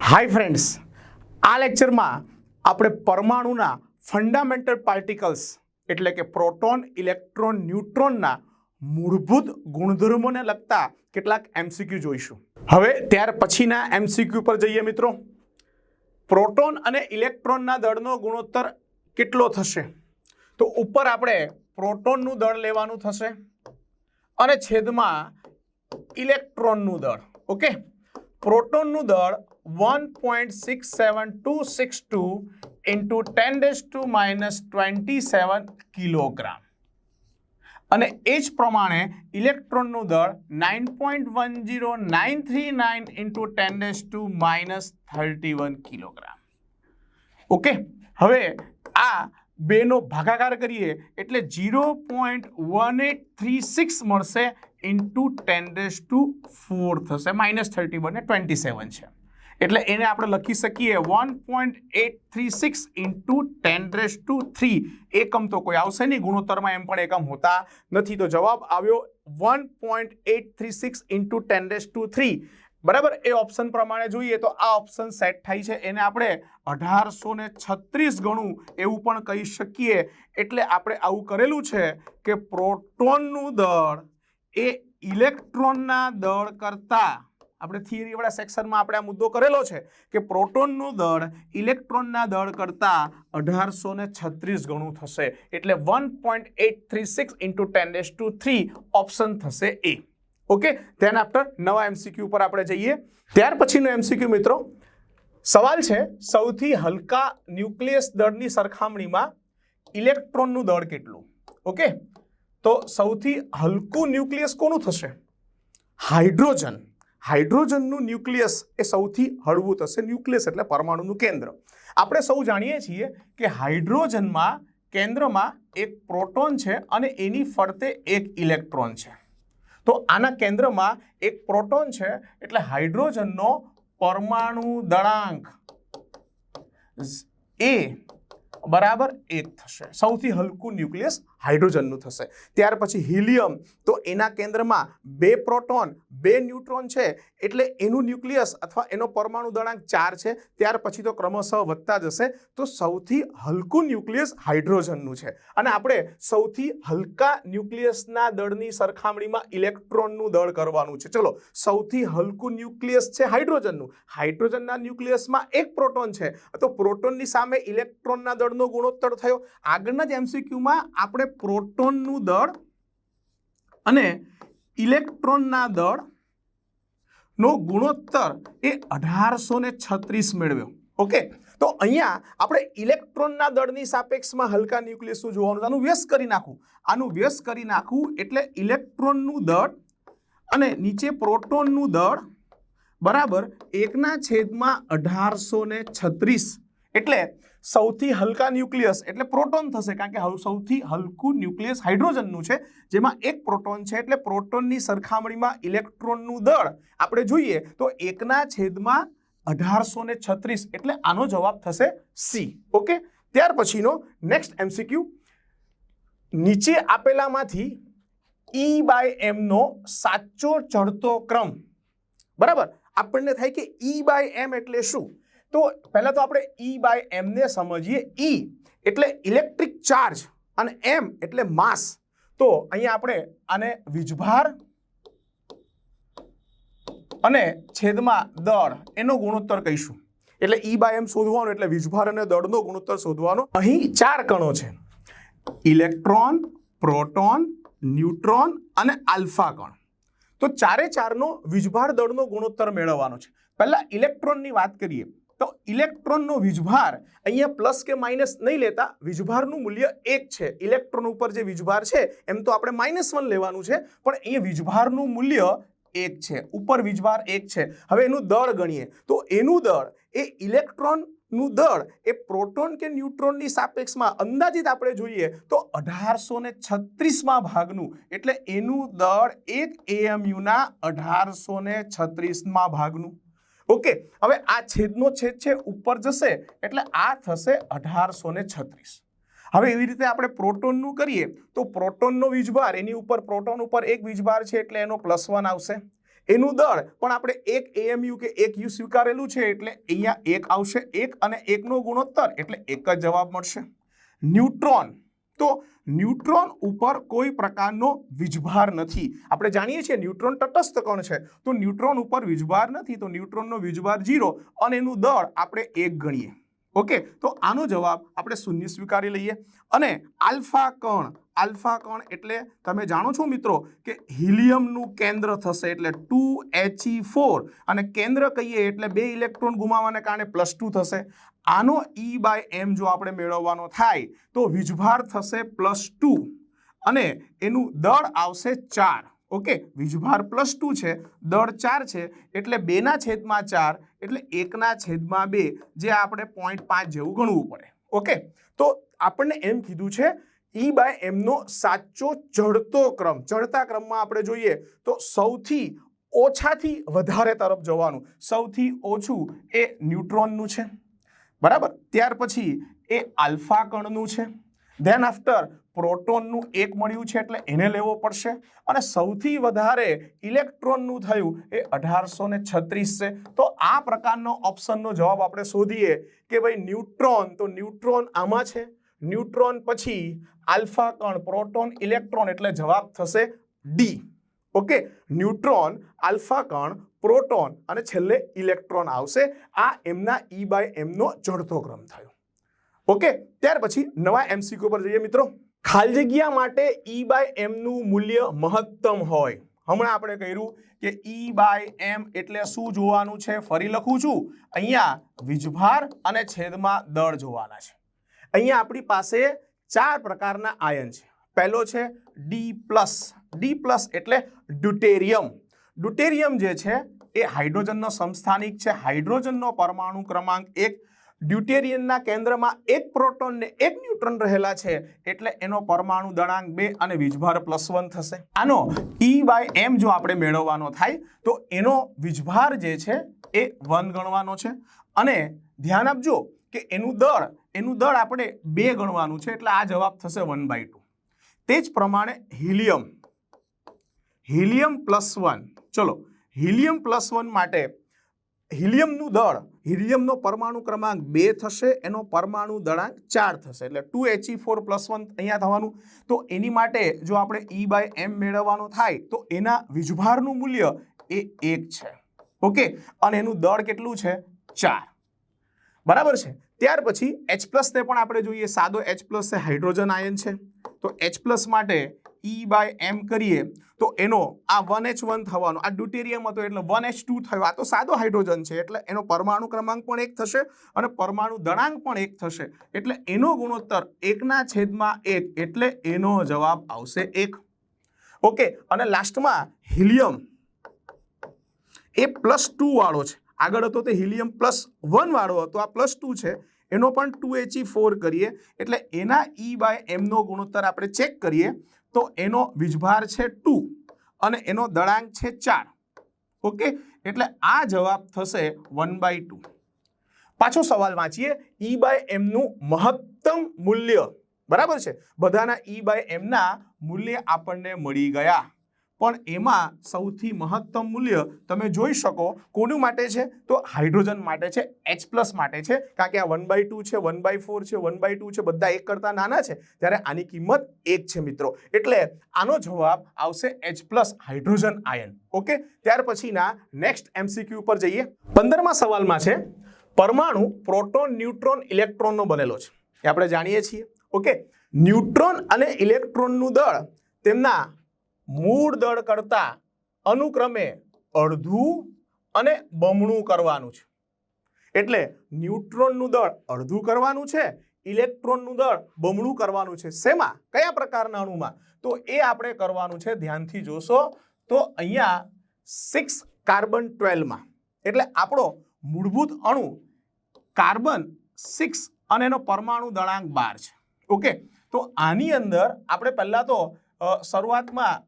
Hi friends આ લેક્ચરમાં આપણે પરમાણુના ફંડામેન્ટલ પાર્ટિકલ્સ એટલે કે પ્રોટોન ઇલેક્ટ્રોન ન્યુટ્રોનના મૂળભૂત ગુણધર્મોને લગતા કેટલાક એમસીક્યુ જોઈશું. હવે ત્યાર પછીના એમસીક્યુ પર જઈએ મિત્રો. પ્રોટોન અને ઇલેક્ટ્રોનના દળનો ગુણોત્તર કેટલો થશે? તો ઉપર આપણે પ્રોટોનનું દળ લેવાનું થશે. અને છેદમાં ઇલેક્ટ્રોનનું દળ, ઓકે? પ્રોટોનનું દળ one point six seven two six two into ten raise to minus twenty seven kilogram. અને એ જ પ્રમાણે ઇલેક્ટ્રોનનું દળ nine point one zero nine three nine into ten raise to minus thirty one kilogram. Okay? હવે આ બેનો ભાગાકાર કરીએ એટલે zero point one eight three six મળશે into ten raise to four થશે. માઇનસ થર્ટી વન ને ટ્વેન્ટી સેવન છે. એટલે એને આપણે લખી શકીએ one point eight three six into ten raise to three એકમ તો કોઈ આવશે નહીં, ગુણોત્તરમાં એમ પણ એકમ હોતા નથી. તો જવાબ આવ્યો one point eight three six into ten raise to three બરાબર? એ ઓપ્શન પ્રમાણે જોઈએ તો આ ઓપ્શન સેટ થાય છે. એને આપણે અઢારસો ને છત્રીસ ગણું એવું પણ કહી શકીએ. એટલે આપણે આવું કરેલું છે કે પ્રોટોનનું દળ એ ઇલેક્ટ્રોનના દળ કરતાં આપણે થિયરીવાળા સેક્શનમાં આપણે આ મુદ્દો કરેલો છે કે પ્રોટોનનું દળ ઇલેક્ટ્રોનના દળ કરતાં અઢારસો ને છત્રીસ ગણું થશે. એટલે one point eight three six into ten raise to three option થશે એ. ઓકે ધેન આફ્ટર નવા એમસીક્યુ પર આપણે જઈએ. ત્યાર પછીનો એમસીક્યુ મિત્રો, સવાલ છે, સૌથી હલકા ન્યુક્લિયસ દળની સરખામણીમાં ઇલેક્ટ્રોનનું દળ કેટલું? ઓકે તો સૌથી હલકું ન્યુક્લિયસ કોનું થશે? હાઇડ્રોજન. હાઇડ્રોજનનું ન્યુક્લિયસ એ સૌથી હળવું થશે, ન્યુક્લિયસ એટલે પરમાણુનું કેન્દ્ર. આપણે સૌ જાણીએ છીએ કે હાઇડ્રોજનમાં કેન્દ્રમાં એક પ્રોટોન છે અને એની ફરતે એક ઇલેક્ટ્રોન છે. તો આના કેન્દ્રમાં એક પ્રોટોન છે, એટલે હાઇડ્રોજનનો પરમાણુ દળાંક એ બરાબર એક થશે. સૌથી હલકું ન્યુક્લિયસ હાઇડ્રોજનનું થશે. ત્યાર પછી હિલિયમ, તો એના કેન્દ્રમાં બે પ્રોટોન, બે ન્યુટ્રોન છે, એટલે એનું ન્યુક્લિયસ અથવા એનો પરમાણુ દળાંક ચાર છે, ત્યાર પછી તો ક્રમશઃ વધતા જશે, તો સૌથી હલકું ન્યુક્લિયસ હાઇડ્રોજનનું છે. અને આપણે સૌથી હલકા ન્યુક્લિયસના દળની સરખામણીમાં ઇલેક્ટ્રોનનું દળ કરવાનું છે. ચલો, સૌથી હલકું ન્યુક્લિયસ છે હાઇડ્રોજનનું. હાઇડ્રોજનના ન્યુક્લિયસમાં એક પ્રોટોન છે. તો પ્રોટોનની સામે ઇલેક્ટ્રોનના દળનો ગુણોત્તર થયો. આગળના જ એમસીક્યુમાં આપણે પ્રોટોનનું દળ અને ઇલેક્ટ્રોનના દળ નો ગુણોત્તર એ અઢારસો ને છત્રીસ મેળવ્યો. ઓકે? તો અહીંયા આપણે ઇલેક્ટ્રોનના દળની સાપેક્ષમાં હલકા ન્યુક્લિયસો જોવાનું આનું વ્યસ્ત કરી નાખું. આનું વ્યસ્ત કરી નાખું એટલે ઇલેક્ટ્રોનનું દળ અને નીચે પ્રોટોનનું દળ બરાબર એકના છેદમાં અઢારસો ને છત્રીસ. એટલે સૌથી હલકા ન્યુક્લિયસ એટલે પ્રોટોન થશે, કારણ કે સૌથી હલકું ન્યુક્લિયસ હાઇડ્રોજનનું છે, જેમાં એક પ્રોટોન છે, એટલે પ્રોટોનની સરખામણીમાં ઇલેક્ટ્રોનનું દળ. આપણે જોઈએ તો એકના છેદમાં અઢારસો ને છત્રીસ, એટલે આનો જવાબ થશે સી. ઓકે? ત્યાર પછીનો નેક્સ્ટ એમસીક્યુ. નીચે આપેલામાંથી ઈ બાય એમનો સાચો ચડતો ક્રમ. બરાબર? આપણને થાય કે ઈ બાય એમ એટલે શું? તો પહેલા તો આપણે ઈ બાય એમને સમજીએ ઈ એટલે ઇલેક્ટ્રિક ચાર્જ અને એમ એટલે માસ તો અહીંયા આપણે આને વીજભાર અને છેદમાં દળ એનો ગુણોત્તર કહીશું. એટલે ઈ બાય એમ શોધવાનું, એટલે વીજભાર અને દળનો ગુણોત્તર શોધવાનો. અહીં ચાર કણો છે. ઇલેક્ટ્રોન, પ્રોટોન, ન્યુટ્રોન અને આલ્ફા કણ. તો ચારે ચારનો વીજભાર દળનો ગુણોત્તર મેળવવાનો છે. પહેલાં ઇલેક્ટ્રોનની વાત કરીએ. તો ઇલેક્ટ્રોનનો વીજભાર અહીંયા પ્લસ કે માઇનસ નહીં લેતા વીજભારનું મૂલ્ય એક છે. ઇલેક્ટ્રોન ઉપર જે વીજભાર છે, એમ તો આપણે માઇનસ વન લેવાનું છે, પણ અહીંયા વીજભારનું મૂલ્ય એક છે. ઉપર વીજભાર એક છે. હવે એનું દળ ગણીએ. તો એનું દળ, એ ઇલેક્ટ્રોનનું દળ, એ પ્રોટોન કે ન્યુટ્રોનની સાપેક્ષમાં અંદાજિત આપણે જોઈએ તો અઢારસો ને છત્રીસમાં ભાગનું. એટલે એનું દળ એક એએમયુના અઢારસો ને છત્રીસમાં ભાગનું. ઓકે, હવે આ છેદનો છેદ છે, ઉપર જશે, એટલે આ થશે અઢારસો છત્રીસ. હવે એવી રીતે આપણે પ્રોટોનનું કરીએ, તો પ્રોટોનનો વીજભાર, એની ઉપર પ્રોટોન ઉપર એક વીજભાર છે, એટલે એનો પ્લસ વન આવશે. એનું દળ, પણ આપણે એક એએમયુ કે એક યુ સ્વીકારેલું છે, એટલે અહીંયા એક આવશે, એક અને એકનો ગુણોત્તર, એટલે એક જ જવાબ મળશે. ન્યુટ્રોન તો ન્યુટ્રોન ઉપર કોઈ પ્રકારનો વીજભાર નથી. આપણે જાણીએ છીએ ન્યુટ્રોન તટસ્થ કણ છે. તો ન્યુટ્રોન ઉપર વીજભાર નથી, તો ન્યુટ્રોનનો વીજભાર ઝીરો અને એનું દળ આપણે એક ગણીએ. ઓકે? તો આનો જવાબ આપણે શૂન્ય સ્વીકારી લઈએ. અને આલ્ફા કણ આલ્ફા કણ એટલે તમે જાણો છો મિત્રો કે હિલિયમનું કેન્દ્ર થશે એટલે ટુ એચઈ ફોર અને કેન્દ્ર કહીએ એટલે બે ઇલેક્ટ્રોન ગુમાવવાને કારણે પ્લસ ટુ થશે. આનો ઈ બાય એમ જો આપણે મેળવવાનો થાય, તો વીજભાર થશે પ્લસ ટુ અને એનું દળ આવશે ચાર. ઓકે? વીજભાર પ્લસ ટુ છે, દળ ચાર છે, એટલે બેના છેદમાં ચાર, એટલે એકના છેદમાં બે, જે આપણે પોઈન્ટ પાંચ જેવું ગણવું પડે. ઓકે? તો આપણને એમ કીધું છે ઈ બાય એમનો સાચો ચડતો ક્રમ. ચડતા ક્રમમાં આપણે જોઈએ તો સૌથી ઓછાથી વધારે તરફ જવાનું. સૌથી ઓછું એ ન્યુટ્રોનનું છે. બરાબર? ત્યાર પછી એ આલ્ફા કણનું છે. ધેન આફ્ટર પ્રોટોનનું એક મળ્યું છે એટલે એને લેવો પડશે. અને સૌથી વધારે ઇલેક્ટ્રોનનું થયું એ અઢારસો છત્રીસ છે. તો આ પ્રકારનો ઓપ્શનનો જવાબ આપણે શોધીએ કે ભાઈ ન્યુટ્રોન, તો ન્યુટ્રોન આમાં છે? ન્યુટ્રોન પછી આલ્ફા કણ, પ્રોટોન, ઇલેક્ટ્રોન એટલે જવાબ થશે ડી. ઓકે? ન્યુટ્રોન, આલ્ફા કણ પ્રોટોન અને છેલ્લે ઇલેક્ટ્રોન આવશે. આ એમના ઈ બાય એમનો ચડતો ક્રમ થયો. ઓકે, ત્યાર પછી નવા એમસીક્યુ પર જઈએ મિત્રો. ખાલી જગ્યા માટે ઈ બાય એમનું મૂલ્ય મહત્તમ હોય. હમણાં આપણે કહ્યું કે ઈ બાય એમ એટલે શું જોવાનું છે? ફરી લખું છું. અહીંયા વીજભાર અને છેદમાં દળ જોવાના છે. અહીંયા આપણી પાસે ચાર પ્રકારના આયન છે. પહેલો છે ડી પ્લસ ડી પ્લસ એટલે ડ્યુટેરિયમ. ડ્યુટેરિયમ જે છે એ હાઇડ્રોજનનો સંસ્થાનિક છે. હાઇડ્રોજનનો પરમાણુ ક્રમાંક એક ડ્યુટેરિયનના કેન્દ્રમાં એક પ્રોટોન ને એક ન્યુટ્રોન રહેલા છે એટલે એનો પરમાણુ દળાંક બે અને વીજભાર પ્લસ વન થશે. આનો ઈ બાય એમ જો આપણે મેળવવાનો થાય, તો એનો વીજભાર જે છે એ વન ગણવાનો છે. અને ધ્યાન આપજો કે એનું દળ એનું દળ આપણે બે ગણવાનું છે એટલે આ જવાબ થશે વન બાય ટુ તે જ પ્રમાણે હિલિયમ. હિલિયમ પ્લસ વન ચલો હિલિયમ પ્લસ વન માટે હિલિયમનું દળ, હિલિયમનો પરમાણુ ક્રમાંક બે થશે, એનો પરમાણુ દળાંક ચાર થશે. એટલે two HE four plus one અહીંયા થવાનું. તો એની માટે જો આપણે ઈ બાય એમ મેળવવાનો થાય, તો એના વીજભારનું મૂલ્ય એ એક છે. ઓકે? અને એનું દળ કેટલું છે? ચાર. બરાબર છે? ત્યાર પછી એચ પ્લસને પણ આપણે જોઈએ. સાદો એચ પ્લસ હાઇડ્રોજન આયન છે. તો એચ પ્લસ માટે ઈ બાય એમ કરીએ, તો એનો આ વન એચ વન થવાનો, આ ડ્યુટેરિયમ હતો એટલે વન એચ ટુ થયો. આ તો સાદો હાઇડ્રોજન છે, એટલે એનો પરમાણુ ક્રમાંક પણ એક થશે અને પરમાણુ દળાંક પણ એક થશે. એટલે એનો ગુણોત્તર એકના છેદમાં એક, એટલે એનો જવાબ આવશે એક. ઓકે અને લાસ્ટમાં હિલિયમ એ પ્લસ ટુ વાળો છે. આગળ હતો તે હિલિયમ પ્લસ વન વાળો હતો. આ પ્લસ ટુ છે. એનો પણ ટુ એચઈ ફોર કરીએ. એટલે એના ઈ બાય એમનો ગુણોત્તર આપણે ચેક કરીએ. તો એનો વીજભાર છે ટુ અને એનો દળાંક છે ચાર. ઓકે? એટલે આ જવાબ થશે વન બાય ટુ. પાછો સવાલ વાંચીએ. ઈ બાય એમનું મહત્તમ મૂલ્ય બરાબર છે? બધાના ઈ બાય એમના મૂલ્ય આપણને મળી ગયા. પણ એમાં સૌથી મહત્તમ મૂલ્ય તમે જોઈ શકો કોનું માટે છે? તો હાઇડ્રોજન માટે છે એચ પ્લસ માટે છે. કારણ કે આ વન બાય ટુ છે વન બાય ફોર છે વન બાય ટુ છે, બધા એક કરતાં નાના છે. ત્યારે આની કિંમત એક છે મિત્રો. એટલે આનો જવાબ આવશે H plus hydrogen ion okay? ત્યાર પછીના નેક્સ્ટ એમસીક્યુ ઉપર જઈએ. પંદરમા સવાલમાં છે, પરમાણુ પ્રોટોન ન્યુટ્રોન ઇલેક્ટ્રોનનો બનેલો છે. એ આપણે જાણીએ છીએ. ઓકે? ન્યુટ્રોન અને ઇલેક્ટ્રોનનું દળ તેમના મૂળ દળ કરતાં અનુક્રમે અડધું અને બમણું કરવાનું છે. એટલે ન્યુટ્રોનનું દળ અડધું કરવાનું છે, ઇલેક્ટ્રોનનું દળ બમણું કરવાનું છે. શેમાં? કયા પ્રકારના અણુમાં? તો એ આપણે કરવાનું છે, ધ્યાનથી જોશો. તો અહીંયા સિક્સ કાર્બન ટ્વેલ્વમાં એટલે આપણો મૂળભૂત અણુ કાર્બન સિક્સ અને એનો પરમાણુ દળાંક બાર છે. ઓકે? તો આની અંદર આપણે પહેલાં તો શરૂઆતમાં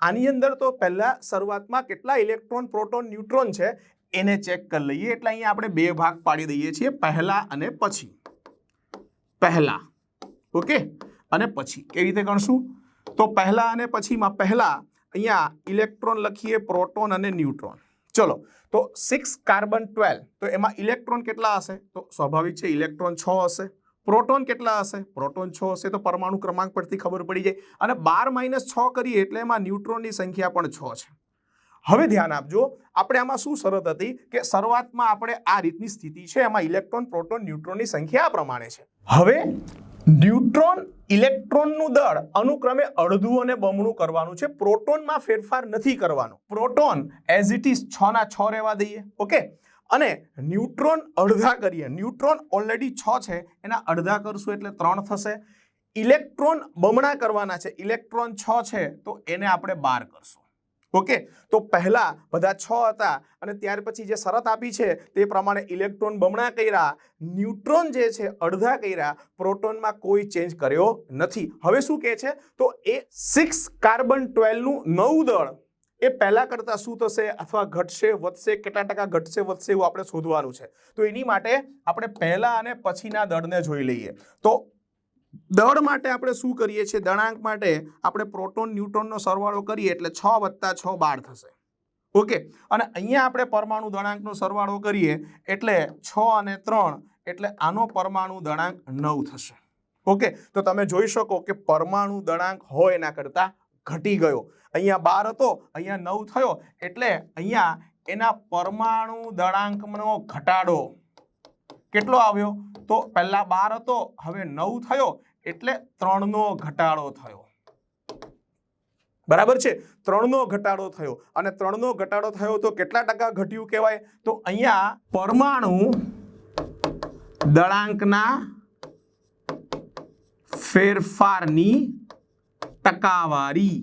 આની અંદર તો પહેલાં શરૂઆતમાં કેટલા ઇલેક્ટ્રોન, પ્રોટોન, ન્યુટ્રોન છે, એને ચેક કરી લઈએ. એટલે અહીંયા આપણે બે ભાગ પાડી દઈએ છીએ, પહેલાં અને પછી. પહેલાં. ઓકે? અને પછી. કેવી રીતે ગણશું? તો પહેલાં અને પછીમાં પહેલાં અહીંયા ઇલેક્ટ્રોન લખીએ, પ્રોટોન અને ન્યુટ્રોન. ચલો. તો સિક્સ કાર્બન ટ્વેલ્વ તો એમાં ઇલેક્ટ્રોન કેટલા હશે? તો સ્વાભાવિક છે, ઇલેક્ટ્રોન છ હશે. પ્રોટોન કેટલા હશે? પ્રોટોન છ હશે તો પરમાણુ ક્રમાંક પરથી ખબર પડી જાય. અને બાર માઇનસ છ કરીએ એટલે એમાં ન્યુટ્રોનની સંખ્યા પણ છ છે. હવે ધ્યાન આપજો, આપણે આમાં શું શરત હતી કે શરૂઆતમાં આપણે આ રીતની સ્થિતિ છે, એમાં ઇલેક્ટ્રોન, પ્રોટોન, ન્યુટ્રોનની સંખ્યા પ્રમાણે છે. હવે ન્યુટ્રોન ઇલેક્ટ્રોનનું દળ અનુક્રમે અડધું અને બમણું કરવાનું છે. પ્રોટોનમાં ફેરફાર નથી કરવાનો. પ્રોટોન એઝ ઇટ ઇઝ છ ના છ રહેવા દઈએ. ઓકે અને ન્યુટ્રોન અડધા કરીએ. ન્યુટ્રોન ઓલરેડી છ છે. એના અડધા કરશું એટલે ત્રણ થશે. ઇલેક્ટ્રોન બમણા કરવાના છે. ઇલેક્ટ્રોન છ છે, તો એને આપણે બાર કરશું. ઓકે? તો પહેલા બધા છ હતા અને ત્યાર પછી જે શરત આપી છે, તે પ્રમાણે ઇલેક્ટ્રોન બમણા કર્યા. ન્યુટ્રોન જે છે, અડધા કર્યા. પ્રોટોનમાં કોઈ ચેન્જ કર્યો નથી. હવે શું કહે છે? તો એ સિક્સ કાર્બન ટ્વેલ્વનું નવું દળ એ પહેલા કરતા શું થશે અથવા ઘટશે, વધશે, કેટલા ટકા ઘટશે, વધશે એવું આપણે શોધવાનું છે. તો એની માટે આપણે પહેલા અને પછીના દળને જોઈ લઈએ. તો દળ માટે આપણે શું કરીએ છીએ? દળાંક માટે આપણે પ્રોટોન ન્યુટ્રોનનો સરવાળો કરીએ એટલે છ વત્તા છ બાર થશે. ઓકે? અને અહીંયા આપણે પરમાણુ દળાંકનો સરવાળો કરીએ એટલે છ અને ત્રણ એટલે આનો પરમાણુ દળાંક નવ થશે. ઓકે? તો તમે જોઈ શકો કે પરમાણુ દળાંક હોય એના કરતાં ઘટી ગયો. અહીંયા બાર હતો, અહીંયા નવ થયો. એટલે અહીંયા એના પરમાણુ દળાંકનો ઘટાડો કેટલો આવ્યો? તો પહેલા બાર હતો, હવે નવ થયો, એટલે ત્રણનો ઘટાડો થયો. બરાબર છે? ત્રણનો ઘટાડો થયો. અને ત્રણનો ઘટાડો થયો તો કેટલા ટકા ઘટ્યું કહેવાય? તો અહીંયા પરમાણુ દળાંકના ફેરફારની ટકાવારી.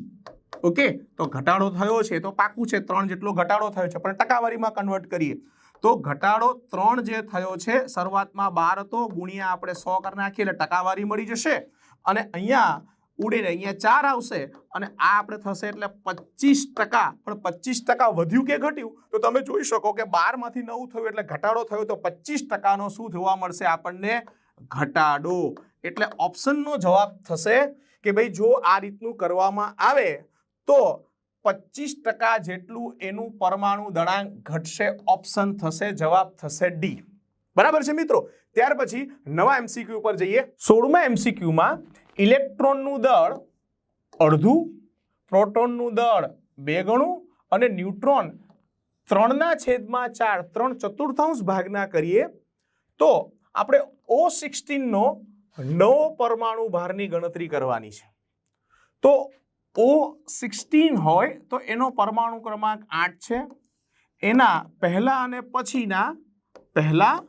ઓકે? તો ઘટાડો થયો છે, તો પાકું છે, ત્રણ જેટલો ઘટાડો થયો છે. પણ ટકાવારીમાં કન્વર્ટ કરીએ. તો ઘટાડો ત્રણ જે થયો છે, શરૂઆતમાં બાર હતો, ગુણ્યા આપણે સો કરી નાખીએ એટલે ટકાવારી મળી જશે. અને અહીંયા ઉડીને અહીંયા ચાર આવશે અને આ આપણે થશે એટલે પચીસ ટકા. પણ પચીસ ટકા વધ્યું કે ઘટ્યું? તો તમે જોઈ શકો કે બારમાંથી નવ થયું એટલે ઘટાડો થયો, તો પચીસ ટકાનો શું જોવા મળશે આપણને? ઘટાડો. એટલે ઓપ્શનનો જવાબ થશે કે ભાઈ જો આ રીતનું કરવામાં આવે તો પચીસ ટકા જેટલું એનું પરમાણુ દળાંક ઘટશે, ઓપ્શન થશે, જવાબ થશે ડી. બરાબર છે મિત્રો? ત્યાર પછી નવા એમસીક્યુ પર જઈએ. સોળમા એમસીક્યુમાં ઇલેક્ટ્રોનનું દળ અડધું, પ્રોટોનનું દળ બે ગણું અને ન્યુટ્રોન ત્રણના છેદમાં ચાર, ત્રણ ચતુર્થાંશ ભાગના કરીએ. તો આપણે ઓ સિક્સટીનનો નવો પરમાણુ ભારની ગણતરી કરવાની છે. તો ઓ સિક્સટીન હોય તો એનો પરમાણુ ક્રમાંક આઠ છે. એના પહેલા અને પછીના, પહેલા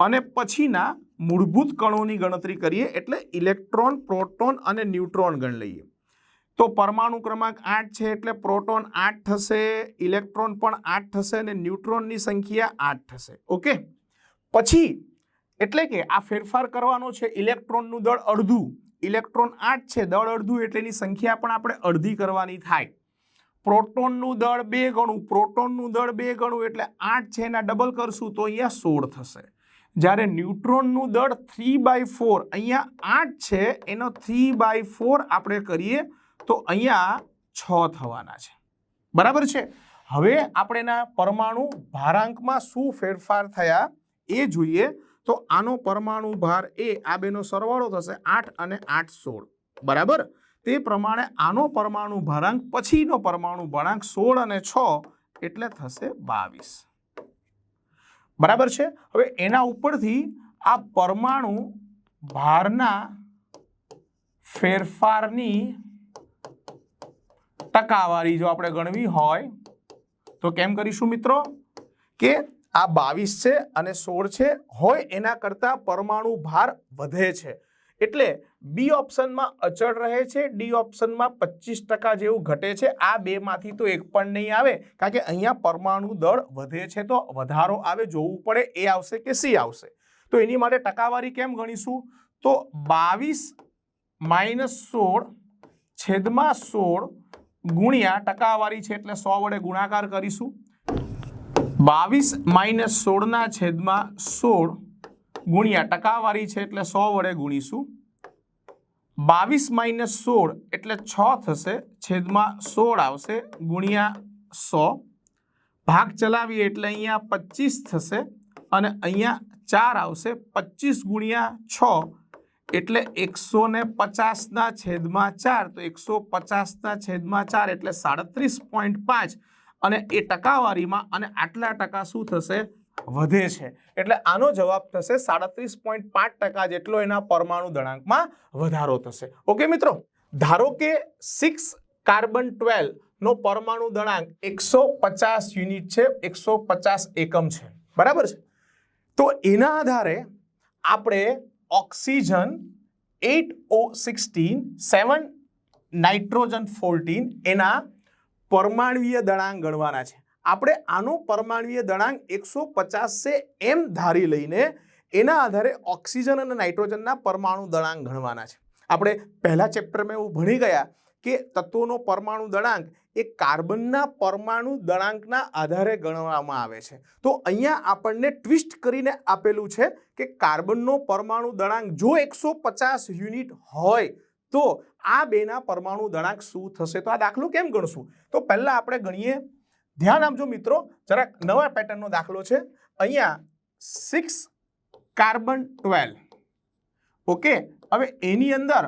અને પછીના મૂળભૂત કણોની ગણતરી કરીએ એટલે ઇલેક્ટ્રોન, પ્રોટોન અને ન્યુટ્રોન ગણ લઈએ. તો પરમાણુ ક્રમાંક આઠ છે એટલે પ્રોટોન આઠ થશે, ઇલેક્ટ્રોન પણ આઠ થશે અને ન્યુટ્રોનની સંખ્યા આઠ થશે. ઓકે? પછી, એટલે કે આ ફેરફાર કરવાનો છે ઇલેક્ટ્રોનનું દળ અડધું. ઇલેક્ટ્રોન આઠ છે, દળ અડધું એટલે એની સંખ્યા પણ આપણે અડધી કરવાની થાય. પ્રોટોનનું દળ બે ગણું, પ્રોટોનનું દળ બે ગણું એટલે આઠ છે, એના ડબલ કરશું તો અહીંયા સોળ થશે. જ્યારે ન્યુટ્રોનનું દળ થ્રી બાય ફોર અહીંયા આઠ છે, એનો થ્રી બાય ફોર આપણે કરીએ તો અહીંયા છ થવાના છે. બરાબર છે? હવે આપણે એના પરમાણુ ભારાંકમાં શું ફેરફાર થયા એ જોઈએ. તો આનો પરમાણુ ભાર એ આ બેનો સરવાળો થશે આઠ અને આઠ સોળ. બરાબર? તે પ્રમાણે આનો પરમાણુ ભારાંક પછીનો પરમાણુ ભારાંક સોળ અને છ એટલે થશે બાવીસ. બરાબર છે? હવે એના ઉપરથી આ પરમાણુ ભારના ફેરફારની ટકાવારી જો આપણે ગણવી હોય તો કેમ કરીશું મિત્રો? કે આ બાવીસ છે અને સોળ છે, હોય એના કરતાં પરમાણુ ભાર વધે છે. એટલે બી ઓપ્શનમાં અચળ રહે છે, ડી ઓપ્શનમાં પચીસ ટકા જેવું ઘટે છે. આ બેમાંથી તો એક પણ નહીં આવે, કારણ કે અહીંયા પરમાણુ દળ વધે છે તો વધારો આવે, જોવું પડે એ આવશે કે સી આવશે. તો એની માટે ટકાવારી કેમ ગણીશું? તો બાવીસ માઇનસ સોળ છેદમાં સોળ ગુણ્યા ટકાવારી છે એટલે સો વડે ગુણાકાર કરીશું. બાવીસ માઇનસ સોળના છેદમાં સોળ ગુણ્યા ટકાવારી છે એટલે સો વડે ગુણીશું. બાવીસ માઇનસ સોળ એટલે છ થશે, છેદમાં સોળ આવશે, ગુણ્યા સો. ભાગ ચલાવીએ એટલે અહીંયા પચીસ થશે અને અહીંયા ચાર આવશે, પચીસ ગુણ્યા છ એટલે એકસો ને પચાસના છેદમાં ચાર. તો એકસો પચાસના છેદમાં ચાર એટલે સાડત્રીસ પોઈન્ટ પાંચ. અને એ ટકાવારીમાં અને આટલા ટકા શું થશે? વધે છે. એટલે આનો જવાબ થશે સાડત્રીસ પોઈન્ટ પાંચ ટકા જેટલો એના પરમાણુ દળાંકમાં વધારો થશે. ઓકે મિત્રો? ધારો કે સિક્સ કાર્બન ટ્વેલ્વ નો પરમાણુ દળાંક એકસો પચાસ યુનિટ છે, એકસો પચાસ એકમ છે. બરાબર છે? તો એના આધારે આપણે oxygen eight O sixteen, seven nitrogen fourteen એના પરમાણવીય દળાંક ગણવાના છે. આપણે આનો પરમાણવીય દળાંક એકસો પચાસ છે એમ ધારી લઈને એના આધારે ઓક્સિજન અને નાઇટ્રોજનના પરમાણુ દળાંક ગણવાના છે. આપણે પહેલા ચેપ્ટરમાં એવું ભણી ગયા કે તત્વોનો પરમાણુ દળાંક એ કાર્બનના પરમાણુ દળાંકના આધારે ગણવામાં આવે છે. તો અહીંયા આપણને ટ્વિસ્ટ કરીને આપેલું છે કે કાર્બનનો પરમાણુ દળાંક જો એકસો પચાસ યુનિટ હોય તો આ બેના પરમાણુ દળાંક શું થશે? તો આ દાખલો કેમ ગણશું? તો પહેલાં આપણે ગણીએ. ધ્યાન આપજો મિત્રો, જરાક નવા પેટર્નનો દાખલો છે. અહીંયા સિક્સ કાર્બન ટ્વેલ્વ ઓકે હવે એની અંદર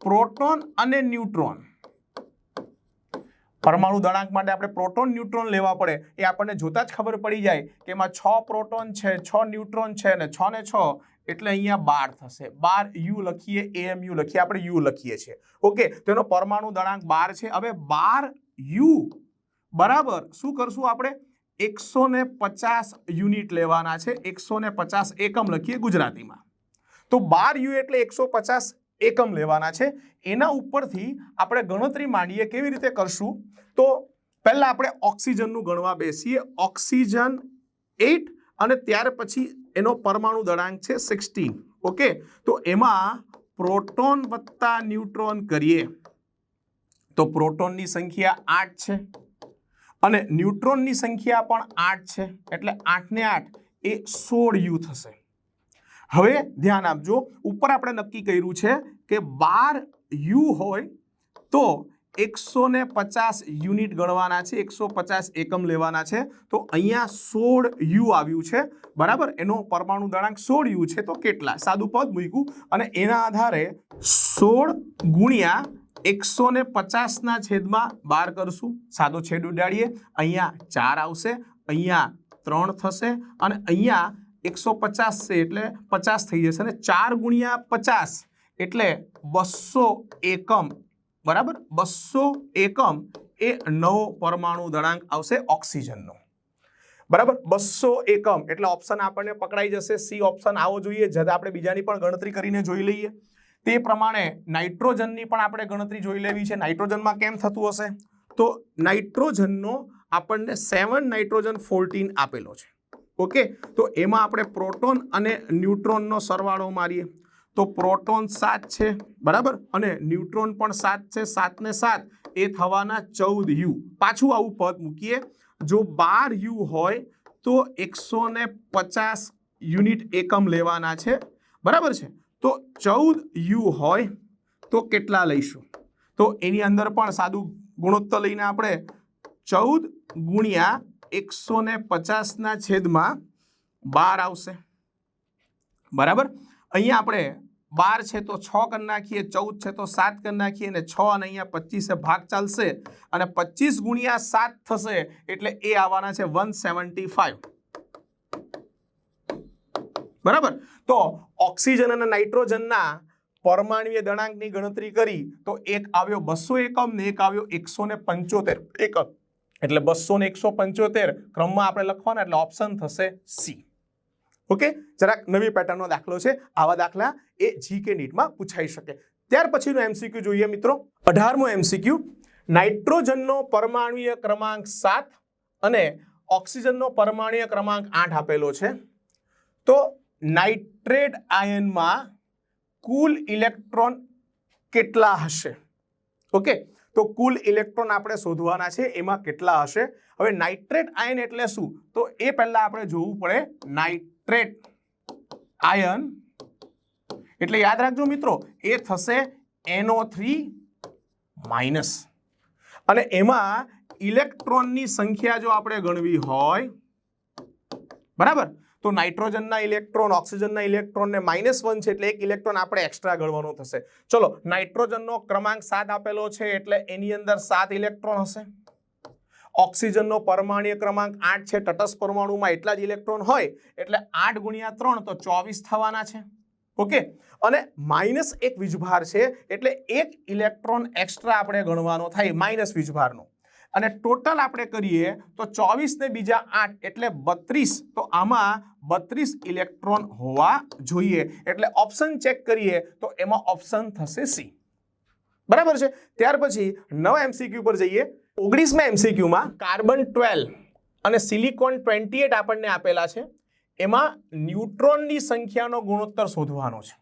પ્રોટોન અને ન્યુટ્રોન પરમાણુ દળાંક માટે આપણે પ્રોટોન, ન્યુટ્રોન લેવા પડે. એ આપણને જોતા જ ખબર પડી જાય કે એમાં છ પ્રોટોન છે, છ ન્યુટ્રોન છે અને છ ને છ. એટલે અહીંયા બાર થશે. બાર યુ લખીએ એમ યુ લખીએ, આપણે યુ લખીએ છીએ. ઓકે તેનો પરમાણુ દળાંક બાર છે. હવે બાર યુ, બરાબર, શું કરશું આપણે? એકસો પચાસ યુનિટ લેવાના છે. એકસો પચાસ એકમ લખીએ ગુજરાતીમાં. તો બાર યુ એટલે એકસો પચાસ એકમ લેવાના છે. એના ઉપરથી આપણે ગણતરી માંડીએ કેવી રીતે કરશું? તો પહેલાં આપણે ઓક્સિજનનું ગણવા બેસીએ. ઓક્સિજન એટ અને ત્યાર પછી એનો પરમાણુ દળાંક છે સિક્સટીન. ઓકે? તો એમાં પ્રોટોન વત્તા ન્યુટ્રોન કરીએ. તો પ્રોટોનની સંખ્યા આઠ છે. અને ન્યુટ્રોનની સંખ્યા પણ આઠ છે. એટલે આઠને આઠ એ સોળ યુ થશે. હવે ધ્યાન આપજો, ઉપર આપણે નક્કી કર્યું છે કે બાર યુ હોય તો એકસો ને પચાસ યુનિટ ગણવાના છે એકસો પચાસ એકમ લેવાના છે. તો અહીંયા સોળ યુ આવ્યું છે, બરાબર? એનો પરમાણુ દળાંક સોળ યુ છે, તો કેટલા? સાદું પદ મૂક્યું. અને એના આધારે સોળ ગુણ્યા એકસો ને પચાસના છેદમાં બાર કરશું. સાદો છેદ ઉડાડીએ. અહીંયા ચાર આવશે, અહીંયા ત્રણ થશે, અને અહીંયા એકસો પચાસ છે એટલે પચાસ થઈ જશે અને ચાર ગુણ્યા પચાસ એટલે બસો એકમ, બરાબર? બસો એકમ એ નવો પરમાણુ દળાંક આવશે ઓક્સિજનનો. બરાબર? બસો એકમ એટલે ઓપ્શન આપણને પકડાઈ જશે. સી ઓપ્શન આવો જોઈએ. જતા આપણે બીજાની પણ ગણતરી કરીને જોઈ લઈએ. તે પ્રમાણે નાઇટ્રોજનની પણ આપણે ગણતરી જોઈ લેવી છે. નાઇટ્રોજનમાં કેમ થતું હશે? તો નાઇટ્રોજનનો આપણને સેવન નાઇટ્રોજન ફોર્ટીન આપેલો છે. ઓકે? તો એમાં આપણે પ્રોટોન અને ન્યુટ્રોનનો સરવાળો મારીએ. તો પ્રોટોન સાત છે, બરાબર? અને ન્યુટ્રોન પણ સાત છે, સાત ને સાત. એ થવાના ચૌદ યુ. પાછું આવું પદ મૂકીએ. જો બાર યુ હોય, તો એકસો ને પચાસ યુનિટ એકમ લેવાના છે. બરાબર છે? તો ચૌદ યુ હોય, તો કેટલા લઈશું? તો એની અંદર પણ સાદું ગુણોત્તર લઈને આપણે ચૌદ ગુણ્યા એકસો ને પચાસના છેદમાં બાર આવશે. બરાબર? અહીંયા આપણે બાર છે તો છ કરી નાખીએ, ચૌદ છે તો સાત કરી નાખીએ અને છ અને અહીંયા પચીસે ભાગ ચાલશે અને પચીસ ગુણ્યા સાત થશે એટલે એ આવવાના છે વન સેવન્ટી ફાઈવ. બરાબર? તો ઓક્સિજન અને નાઇટ્રોજનના પરમાણુય દળાંકની ગણતરી કરી તો એક આવ્યો બસો એકમ ને એક આવ્યો એકસો ને પંચોતેર. એકમ એટલે બસો ને એકસો પંચોતેર ક્રમમાં આપણે લખવાના એટલે ઓપ્શન થશે સી ઓકે જરાક નવી પેટર્નનો દાખલો છે. આવા દાખલા એ જીકે નીટમાં પૂછાઈ શકે. ત્યાર પછીનો એમસીક્યુ જોઈએ મિત્રો. અઢારમો એમસીક્યુ નાઇટ્રોજનનો પરમાણુય ક્રમાંક સાત અને ઓક્સિજનનો પરમાણુય ક્રમાંક આઠ આપેલો છે. તો નાઇટ્રેટ આયનમાં કુલ ઇલેક્ટ્રોન કેટલા હશે? ઓકે તો કુલ ઇલેક્ટ્રોન આપણે શોધવાના છે, એમાં કેટલા હશે? હવે નાઇટ્રેટ આયન એટલે શું? તો એ પહેલા આપણે જોવું પડે નાઇટ્રેટ આયન. એટલે યાદ રાખજો મિત્રો, એ થશે એનો થ્રી માઇનસ. અને એમાં ઇલેક્ટ્રોનની સંખ્યા જો આપણે ગણવી હોય, બરાબર? તો નાઇટ્રોજનના ઇલેક્ટ્રોન, ઓક્સિજનના ઇલેક્ટ્રોનને માઇનસ વન છે એટલે એક ઇલેક્ટ્રોન આપણે એક્સ્ટ્રા ગણવાનો થશે. ચલો, નાઇટ્રોજનનો ક્રમાંક સાત આપેલો છે એટલે એની અંદર સાત ઇલેક્ટ્રોન હશે. ઓક્સિજનનો પરમાણ્વીય ક્રમાંક આઠ છે, તટસ્થ પરમાણુમાં એટલા જ ઇલેક્ટ્રોન હોય એટલે આઠ ગુણ્યા ત્રણ તો ચોવીસ થવાના છે. ઓકે? અને માઇનસ એક વીજભાર છે એટલે એક ઇલેક્ટ્રોન એક્સ્ટ્રા આપણે ગણવાનો થાય માઇનસ વીજભારનો. અને ટોટલ આપણે કરીએ તો ચોવીસ ને બીજા આઠ એટલે બત્રીસ. તો આમાં બત્રીસ ઇલેક્ટ્રોન હોવા જોઈએ. એટલે ઓપ્શન ચેક કરીએ તો એમાં ઓપ્શન થશે સી. બરાબર છે? ત્યાર પછી નવ એમસીક્યુ પર જઈએ. ઓગણીસમાં એમસીક્યુમાં કાર્બન ટ્વેલ્વ અને સિલિકોન ટ્વેન્ટી એટ આપણને આપેલા છે. એમાં ન્યુટ્રોનની સંખ્યાનો ગુણોત્તર શોધવાનો છે.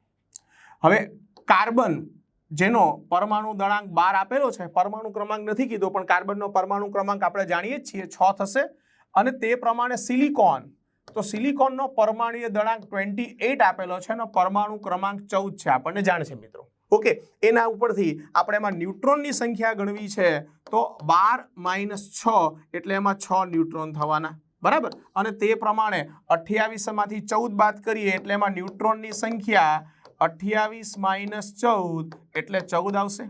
હવે કાર્બન જેનો પરમાણુ દળાંક બાર આપેલો છે, પરમાણુ ક્રમાંક નથી કીધો, પણ કાર્બનનો પરમાણુ ક્રમાંક આપણે જાણીએ જ છીએ, છ થશે. અને તે પ્રમાણે સિલિકોન. તો સિલિકોનનો પરમાણુય દળાંક ટ્વેન્ટી એટ આપેલો છે અને પરમાણુ ક્રમાંક ચૌદ છે. આપણને જાણ છે, મિત્રો. ઓકે એના ઉપરથી આપણે એમાં ન્યુટ્રોનની સંખ્યા ગણવી છે, તો બાર માઇનસ છ, એટલે એમાં છ ન્યુટ્રોન થવાના. બરાબર? અને તે પ્રમાણે અઠ્યાવીસમાંથી ચૌદ બાદ કરીએ, એટલે એમાં ન્યુટ્રોનની સંખ્યા અઠ્યાવીસ માઇનસ ચૌદ એટલે ચૌદ આવશે.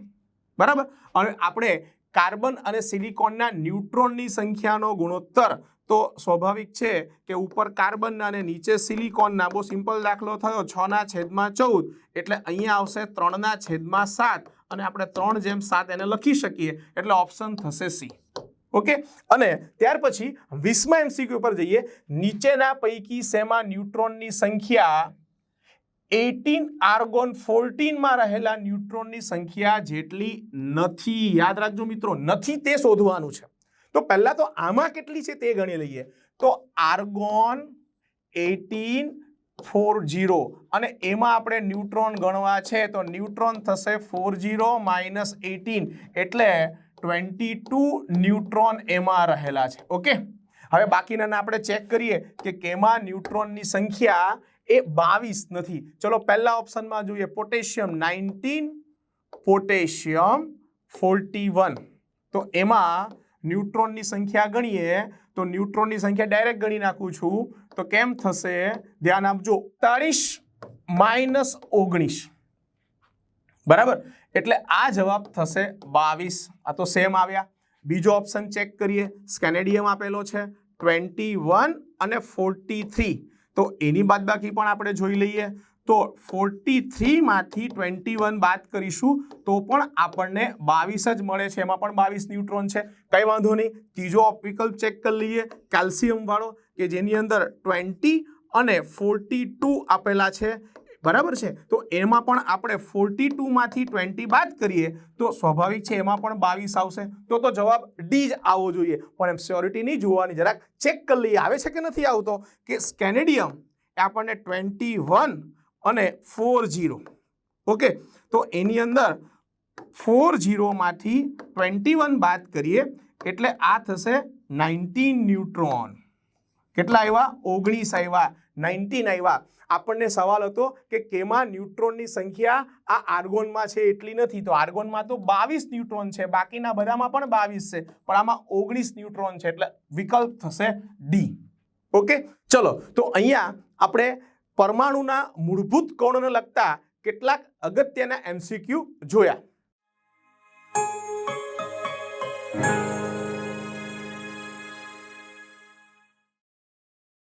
બરાબર? અને આપણે કાર્બન અને સિલિકોનના ન્યુટ્રોનની સંખ્યાનો ગુણોત્તર તો સ્વાભાવિક છે કે ઉપર કાર્બનના અને નીચે સિલિકોનના, બહુ સિમ્પલ દાખલો થયો છના છેદમાં ચૌદ એટલે અહીંયા આવશે ત્રણના છેદમાં સાત અને આપણે ત્રણ જેમ સાત એને લખી શકીએ એટલે ઓપ્શન થશે સી. ઓકે? અને ત્યાર પછી વીસમા એમસીક્યુ પર જઈએ. નીચેના પૈકી શેમાં ન્યુટ્રોનની સંખ્યા એટીન આર્ગોન ફોર્ટીનમાં રહેલા ન્યુટ્રોનની સંખ્યા જેટલી નથી. યાદ રાખજો મિત્રો, નથી તે શોધવાનું છે. તો પહેલાં તો આમાં કેટલી છે તે ગણી લઈએ. તો આર્ગોન એટીન ફોર જીરો અને એમાં આપણે ન્યુટ્રોન ગણવા છે તો ન્યુટ્રોન થશે ફોર જીરો માઇનસ એટીન એટલે ટ્વેન્ટી ટુ ન્યુટ્રોન એમાં રહેલા છે. ઓકે? હવે બાકીના આપણે ચેક કરીએ કે કેમાં ન્યુટ્રોનની સંખ્યા એ બાવીસ નથી. ચલો પહેલા ઓપ્શનમાં જોઈએ. Potassium nineteen potassium forty one તો એમાં ન્યુટ્રોનની સંખ્યા ગણીએ, તો ન્યુટ્રોનની સંખ્યા ડાયરેક્ટ ગણી નાખું છું. તો કેમ થશે? ધ્યાન આપજો. તાળીસ માઇનસ ઓગણીસ. બરાબર? એટલે આ જવાબ થશે બાવીસ. આ તો સેમ આવ્યા. બીજો ઓપ્શન ચેક કરીએ. સ્કેનેડિયમ આપેલો છે. ટ્વેન્ટી વન અને ફોર્ટી થ્રી તો એની બાદબાકી પણ આપણે જોઈ લઈએ. તો ફોર્ટી થ્રીમાંથી ટ્વેન્ટી વન બાદ કરીશું, તો પણ આપણને બાવીસ જ મળે છે. એમાં પણ બાવીસ ન્યુટ્રોન છે. કંઈ વાંધો નહીં. ત્રીજો વિકલ્પ ચેક કરી લઈએ. કેલ્શિયમવાળો કે જેની અંદર ટ્વેન્ટી અને ફોર્ટી ટુ આપેલા છે. બરાબર છે? તો એમાં પણ આપણે ફોર્ટી ટુમાંથી ટ્વેન્ટી બાદ કરીએ, તો સ્વાભાવિક છે એમાં પણ બાવીસ આવશે. તો તો જવાબ ડી જ આવવો જોઈએ. પણ એમ સ્યોરિટી નહીં જોવાની, જરાક ચેક કરી લઈએ. આવે છે કે નથી આવતો? કે સ્કેનેડિયમ એ આપણને ટ્વેન્ટી વન અને ફોર જીરો ઓકે? તો એની અંદર ફોર જીરોમાંથી ટ્વેન્ટી વન બાદ કરીએ, એટલે આ થશે નાઇન્ટીન ન્યુટ્રોન. કેટલા આવ્યા? ઓગણીસ આવ્યા. નાઇન્ટીન આવ્યા. આપણને સવાલ હતો કે કેમાં ન્યુટ્રોનની સંખ્યા આ આર્ગોનમાં છે એટલી નથી? તો આર્ગોનમાં તો બાવીસ ન્યુટ્રોન છે. બાકીના બધામાં પણ બાવીસ છે. પણ આમાં ઓગણીસ ન્યુટ્રોન છે. એટલે વિકલ્પ થશે ડી ઓકે? ચલો, તો અહીંયા આપણે પરમાણુના મૂળભૂત કોણને લગતા કેટલાક અગત્યના એમસીક્યુ જોયા.